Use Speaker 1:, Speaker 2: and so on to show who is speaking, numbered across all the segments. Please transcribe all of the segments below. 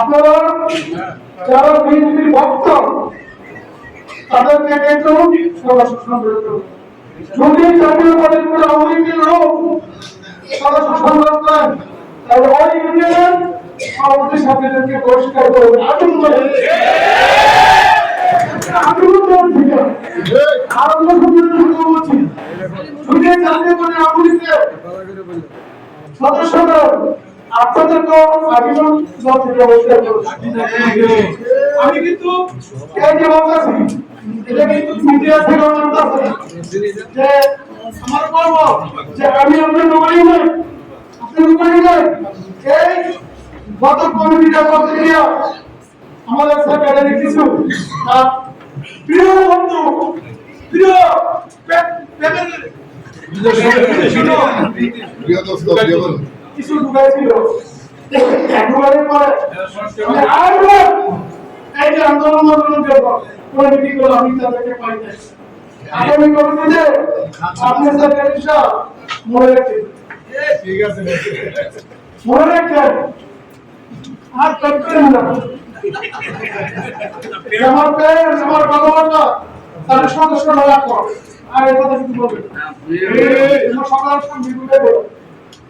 Speaker 1: আপনারা যারা বিএনপির ভক্ত, তাদেরকে কিন্তু। যদি জাতীয় পার্টির কোনো আওয়ামী লীগের লোক সমালোচনা করেন, তাহলে ওই ইউনিয়নের সভাপতি সাথীদেরকে বহিষ্কার করবে আগুন করে আগুন করে ঠিক আছে। আরম্ভ সম্মেলন বলছি যদি জাতীয় পার্টির আওয়ামী লীগের আপনাদেরকে আজীবন জব থেকে বহিষ্কার করছি আমি কিন্তু এই যে বলতেছি এটা কিন্তু মিডিয়া থেকে বলতেছি যে আমার বলব যে আমি আপনার নগরী নই আপনি নগরী নই এই গত কমিটিটা করতে গিয়ে আমাদের সরকারের কিছু আহ, প্রিয় বন্ধু প্রিয় কিছু ঢুকাইছিল। ঢুকানোর পরে। আমি এই যে আন্দোলন আন্দোলন করব কোনো মিটিং করল আমি তাদেরকে পাই নাই আগামী কমিটিতে আপনি সরকার ইনশাল মনে
Speaker 2: ঠিক আছে
Speaker 1: মনে আর করেন না আমার আমার ভালোবাসা তাদের সদস্য রাখো। আর এই কথা কিছু বলবেন। সকাল সঙ্গে বলো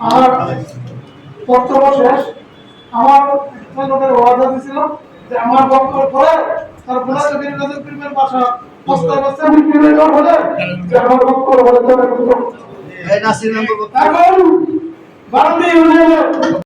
Speaker 1: আর বক্তব্য শেষ। আমার লোকের ওয়াদা দিছিল যে আমার বক্তব্য পরে তার বোলা চোখের নজর প্রিমের বাসা প্রস্তাব আছে আমি ফিরে ঘর বলে যে আমার বক্তব্য বলে তবে
Speaker 2: এই নাসির নাম
Speaker 1: এখন বারোটি ইউনিয়নের